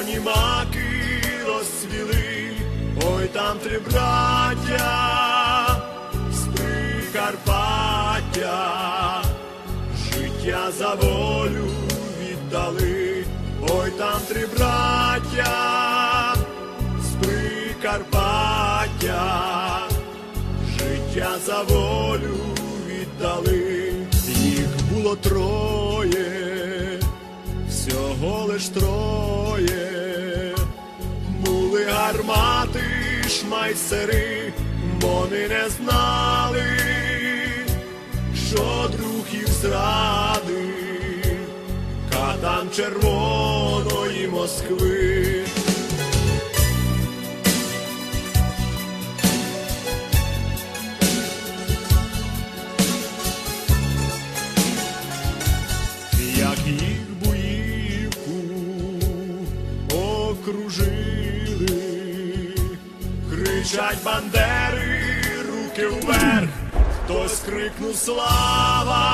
червоні маки розцвіли, ой там три браття з Прикарпаття, життя за волю віддали, ой там три браття з Прикарпаття, життя за волю віддали, їх було троє, всього лиш троє, гармати, шмайсери, вони не знали, що друг їх зрадив, катам червоної Москви. як їх буївку окружили, кричать бандери, руки вверх, хтось крикнув слава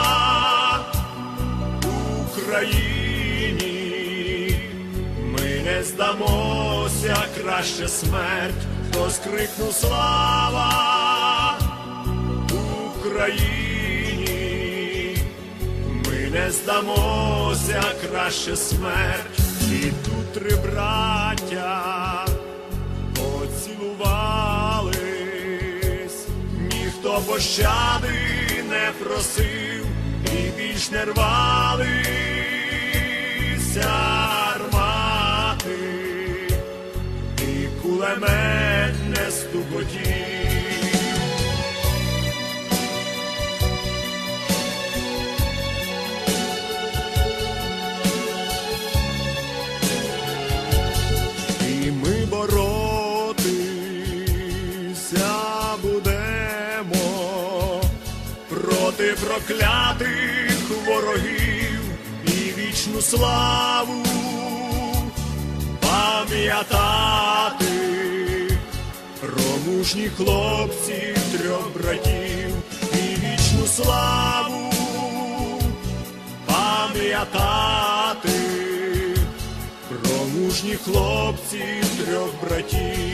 Україні, ми не здамося, краще смерть, хтось крикнув слава Україні, ми не здамося, краще смерть, і тут три браття ніхто пощади не просив і більш не рвалися армати, і кулемет не стукотів. Проти проклятих ворогів і вічну славу пам'ятати про мужніх хлопців трьох братів і вічну славу пам'ятати про мужніх хлопців трьох братів.